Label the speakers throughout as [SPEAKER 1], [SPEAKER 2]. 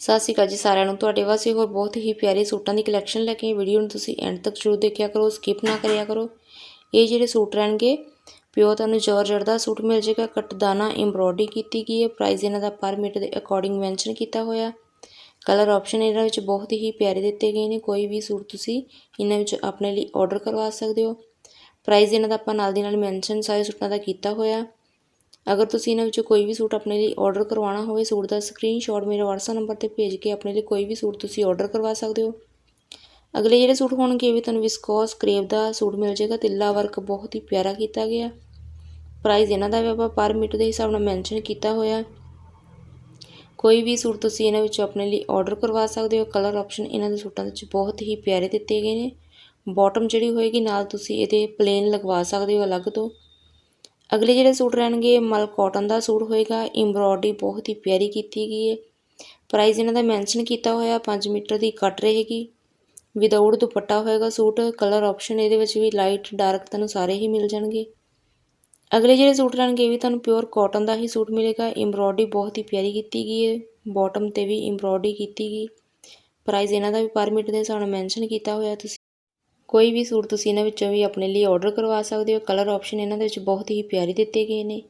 [SPEAKER 1] ਸਤਿ ਸ਼੍ਰੀ ਅਕਾਲ ਜੀ ਸਾਰਿਆਂ ਨੂੰ। ਤੁਹਾਡੇ ਵਾਸਤੇ ਹੋਰ ਬਹੁਤ ਹੀ ਪਿਆਰੇ ਸੂਟਾਂ ਦੀ ਕਲੈਕਸ਼ਨ ਲੈ ਕੇ ਵੀਡੀਓ ਨੂੰ ਤੁਸੀਂ ਐਂਡ ਤੱਕ ਜ਼ਰੂਰ ਦੇਖਿਆ ਕਰੋ ਸਕਿਪ ਨਾ ਕਰਿਆ ਕਰੋ। ਇਹ ਜਿਹੜੇ ਸੂਟ ਰਹਿਣਗੇ, ਪਿਓ ਤੁਹਾਨੂੰ ਜਾਰਜਟ ਦਾ ਸੂਟ ਮਿਲ ਜਾਏਗਾ। ਕਟਦਾਨਾ ਐਮਬ੍ਰੋਇਡਰੀ ਕੀਤੀ ਗਈ ਹੈ। ਪ੍ਰਾਈਸ ਇਹਨਾਂ ਦਾ ਪਰ ਮੀਟਰ ਦੇ ਅਕੋਰਡਿੰਗ ਮੈਂਸ਼ਨ ਕੀਤਾ ਹੋਇਆ। ਕਲਰ ਆਪਸ਼ਨ ਇਹਨਾਂ ਵਿੱਚ ਬਹੁਤ ਹੀ ਪਿਆਰੇ ਦਿੱਤੇ ਗਏ ਨੇ। ਕੋਈ ਵੀ ਸੂਟ ਤੁਸੀਂ ਇਹਨਾਂ ਵਿੱਚ ਆਪਣੇ ਲਈ ਆਰਡਰ ਕਰਵਾ ਸਕਦੇ ਹੋ। ਪ੍ਰਾਈਸ ਇਹਨਾਂ ਦਾ ਆਪਾਂ ਨਾਲ ਦੀ ਨਾਲ ਮੈਂਸ਼ਨ ਸਾਰੇ ਸੂਟਾਂ ਦਾ ਕੀਤਾ ਹੋਇਆ। ਅਗਰ ਤੁਸੀਂ ਇਹਨਾਂ ਵਿੱਚੋਂ ਕੋਈ ਵੀ ਸੂਟ ਆਪਣੇ ਲਈ ਆਰਡਰ ਕਰਵਾਉਣਾ ਹੋਵੇ, ਸੂਟ ਦਾ ਸਕਰੀਨਸ਼ਾਟ ਮੇਰੇ WhatsApp ਨੰਬਰ ਤੇ ਭੇਜ ਕੇ ਆਪਣੇ ਲਈ ਕੋਈ ਵੀ ਸੂਟ ਤੁਸੀਂ ਆਰਡਰ ਕਰਵਾ ਸਕਦੇ ਹੋ। ਅਗਲੇ ਜਿਹੜੇ ਸੂਟ ਹੋਣਗੇ ਵੀ ਤੁਹਾਨੂੰ ਵਿਸਕੋਸ ਕਰੇਵ ਦਾ ਸੂਟ ਮਿਲ ਜਾਏਗਾ ਤਿੱਲਾ ਵਰਕ ਬਹੁਤ ਹੀ ਪਿਆਰਾ ਕੀਤਾ ਗਿਆ। ਪ੍ਰਾਈਸ ਇਹਨਾਂ ਦਾ ਵੀ ਆਪਾਂ ਪਰ ਮੀਟਰ ਦੇ ਹਿਸਾਬ ਨਾਲ ਮੈਂਸ਼ਨ ਕੀਤਾ ਹੋਇਆ। ਕੋਈ ਵੀ ਸੂਟ ਤੁਸੀਂ ਇਹਨਾਂ ਵਿੱਚੋਂ ਆਪਣੇ ਲਈ ਆਰਡਰ ਕਰਵਾ ਸਕਦੇ ਹੋ। ਕਲਰ ਆਪਸ਼ਨ ਇਹਨਾਂ ਦੇ ਸੂਟਾਂ ਵਿੱਚ ਬਹੁਤ ਹੀ ਪਿਆਰੇ ਦਿੱਤੇ ਗਏ ਨੇ। ਬਾਟਮ ਜਿਹੜੀ ਹੋਏਗੀ, ਨਾਲ ਤੁਸੀਂ ਇਹਦੇ ਪਲੇਨ ਲਗਵਾ ਸਕਦੇ ਹੋ ਅਲੱਗ ਤੋਂ। ਅਗਲੇ ਜਿਹੜੇ ਸੂਟ ਰਹਿਣਗੇ, ਮਲ ਕਾਟਨ ਦਾ ਸੂਟ ਹੋਏਗਾ ਐਮਬ੍ਰੋਇਡਰੀ ਬਹੁਤ ਹੀ ਪਿਆਰੀ ਕੀਤੀ ਗਈ ਹੈ। ਪ੍ਰਾਈਸ ਇਹਨਾਂ ਦਾ ਮੈਂਸ਼ਨ ਕੀਤਾ ਹੋਇਆ 5 ਮੀਟਰ ਦੀ ਕੱਟ ਰਹੇਗੀ। ਵਿਦਆਊਟ ਦੁਪੱਟਾ ਹੋਏਗਾ ਸੂਟ ਕਲਰ ਆਪਸ਼ਨ ਇਹਦੇ ਵਿੱਚ ਵੀ ਲਾਈਟ ਡਾਰਕ ਤੁਹਾਨੂੰ ਸਾਰੇ ਹੀ ਮਿਲ ਜਾਣਗੇ। ਅਗਲੇ ਜਿਹੜੇ ਸੂਟ ਰਹਿਣਗੇ, ਇਹ ਵੀ ਤੁਹਾਨੂੰ ਪਿਓਰ ਕਾਟਨ ਦਾ ਹੀ ਸੂਟ ਮਿਲੇਗਾ। ਐਮਬ੍ਰੋਇਡਰੀ ਬਹੁਤ ਹੀ ਪਿਆਰੀ ਕੀਤੀ ਗਈ ਹੈ। ਬਾਟਮ ਤੇ ਵੀ ਐਮਬ੍ਰੋਇਡਰੀ ਕੀਤੀ ਗਈ। ਪ੍ਰਾਈਸ ਇਹਨਾਂ ਦਾ ਵੀ ਪਰ ਮੀਟਰ ਦੇ ਹਿਸਾਬ ਨਾਲ ਮੈਂਸ਼ਨ ਕੀਤਾ ਹੋਇਆ ਤੁਸੀਂ ਕੋਈ ਵੀ ਸੂਟ ਤੁਸੀਂ ਇਹਨਾਂ ਵਿੱਚੋਂ ਵੀ ਆਪਣੇ ਲਈ ਆਰਡਰ ਕਰਵਾ ਸਕਦੇ ਹੋ। ਕਲਰ ਆਪਸ਼ਨ ਇਹਨਾਂ ਦੇ ਵਿੱਚ ਬਹੁਤ ਹੀ ਪਿਆਰੇ ਦਿੱਤੇ ਗਏ ਨੇ।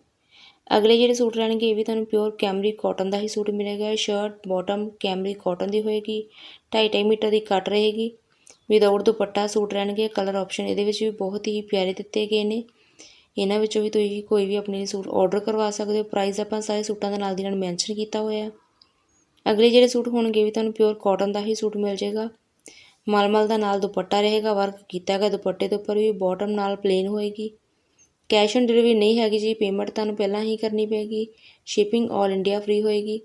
[SPEAKER 1] ਅਗਲੇ ਜਿਹੜੇ ਸੂਟ ਰਹਿਣਗੇ, ਇਹ ਵੀ ਤੁਹਾਨੂੰ ਪਿਓਰ ਕੈਮਰੀ ਕਾਟਨ ਦਾ ਹੀ ਸੂਟ ਮਿਲੇਗਾ। ਸ਼ਰਟ ਬਾਟਮ ਕੈਮਰੀ ਕਾਟਨ ਦੀ ਹੋਏਗੀ। 2.5 ਮੀਟਰ ਦੀ ਕੱਟ ਰਹੇਗੀ। ਵਿਦਆਊਟ ਦੁਪੱਟਾ ਸੂਟ ਰਹਿਣਗੇ। ਕਲਰ ਆਪਸ਼ਨ ਇਹਦੇ ਵਿੱਚ ਵੀ ਬਹੁਤ ਹੀ ਪਿਆਰੇ ਦਿੱਤੇ ਗਏ ਨੇ। ਇਹਨਾਂ ਵਿੱਚੋਂ ਵੀ ਤੁਸੀਂ ਕੋਈ ਵੀ ਆਪਣੇ ਲਈ ਸੂਟ ਆਰਡਰ ਕਰਵਾ ਸਕਦੇ ਹੋ। ਪ੍ਰਾਈਸ ਆਪਾਂ ਸਾਰੇ ਸੂਟਾਂ ਦੇ ਨਾਲ ਦੀ ਨਾਲ ਮੈਂਸ਼ਨ ਕੀਤਾ ਹੋਇਆ। ਅਗਲੇ ਜਿਹੜੇ ਸੂਟ ਹੋਣਗੇ ਵੀ ਤੁਹਾਨੂੰ ਪਿਓਰ ਕਾਟਨ ਦਾ ਹੀ ਸੂਟ ਮਿਲ ਜਾਏਗਾ। ਮਲਮਲ ਦਾ ਨਾਲ ਦੁਪੱਟਾ ਰਹੇਗਾ ਵਰਕ ਕੀਤਾ ਗਿਆ ਦੁਪੱਟੇ ਦੇ ਉੱਪਰ ਵੀ ਬਾਟਮ ਨਾਲ ਪਲੇਨ ਹੋਏਗੀ। ਕੈਸ਼ ਔਨ ਡਿਲੀਵਰੀ ਨਹੀਂ ਹੈਗੀ ਜੀ ਪੇਮੈਂਟ ਤੁਹਾਨੂੰ ਪਹਿਲਾਂ ਹੀ ਕਰਨੀ ਪਏਗੀ। ਸ਼ਿਪਿੰਗ 올 ਇੰਡੀਆ ਫ੍ਰੀ ਹੋਏਗੀ।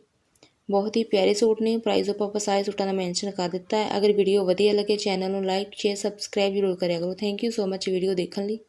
[SPEAKER 1] ਬਹੁਤ ਹੀ ਪਿਆਰੇ ਸੂਟ ਨੇ ਪ੍ਰਾਈਸ ਆਪਾਂ ਸਾਰੇ ਸੂਟਾਂ ਦਾ ਮੈਂਸ਼ਨ ਕਰ ਦਿੱਤਾ ਹੈ। ਅਗਰ ਵੀਡੀਓ ਵਧੀਆ ਲੱਗੇ ਚੈਨਲ ਨੂੰ ਲਾਈਕ ਸ਼ੇਅਰ ਸਬਸਕ੍ਰਾਈਬ ਜ਼ਰੂਰ ਕਰਿਆ ਕਰੋ। Thank you so much video ਦੇਖਣ ਲਈ।